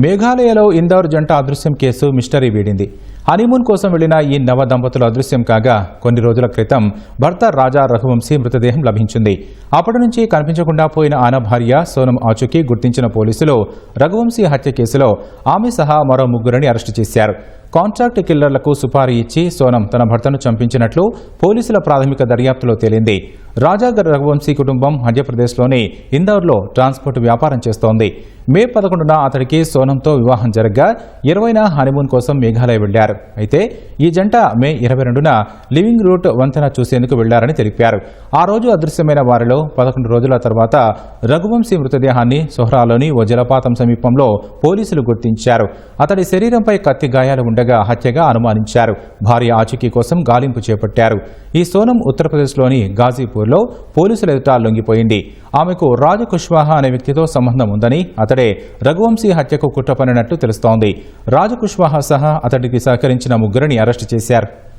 మేఘాలయలో ఇందోర్ జంట అదృశ్యం case mystery వీడింది. Honeymoon కోసం వెళ్ళిన ఈ నవ దంపతులు అదృశ్యం కాగా కొన్ని రోజుల క్రితం భర్త రాజా రఘువంశీ మృతదేహం లభించింది. అప్పటి నుంచి కనిపించకుండా పోయిన ఆన భార్య సోనం ఆచూకీ గుర్తించిన పోలీసులు రఘువంశీ హత్య కేసులో ఆమె సహా మరో ముగ్గురిని అరెస్టు చేశారు. కాంట్రాక్ట్ కిల్లర్లకు సుపారీ ఇచ్చి సోనం తన భర్తను చంపించినట్లు పోలీసుల ప్రాథమిక దర్యాప్తులో తేలింది. రాజాగర్ రఘువంశీ కుటుంబం మధ్యప్రదేశ్లోని ఇందౌర్లో ట్రాన్స్పోర్ట్ వ్యాపారం చేస్తోంది. మే పదకొండున అతడికి సోనంతో వివాహం జరగ్గా ఇరవైన హనీమూన్ కోసం మేఘాలయ వెళ్ళారు అయితే ఈ జంట మే ఇరవై రెండున లివింగ్ రూట్ వంతెన చూసేందుకు వెళ్ళారని తెలిపారు. ఆ రోజు అదృశ్యమైన వారిలో పదకొండు రోజుల తర్వాత రఘువంశీ మృతదేహాన్ని సొహ్రాలోని ఓ జలపాతం సమీపంలో పోలీసులు గుర్తించారు. అతడి శరీరంపై కత్తి గాయాలు ఉండగా హత్యగా అనుమానించారు. భార్య ఆచూకీ కోసం గాలింపు చేపట్టారు. ఈ సోనం ఉత్తరప్రదేశ్లోని గాజీపూర్లో పోలీసుల ఎదుట లొంగిపోయింది. ఆమెకు రాజు కుష్వాహా అనే వ్యక్తితో సంబంధం ఉందని అతడే రఘువంశీ హత్యకు కుట్రపనినట్లు తెలుస్తోంది. రాజు కుష్వాహా సహా అతడికి సహకరించిన ముగ్గురిని అరెస్టు చేశారు.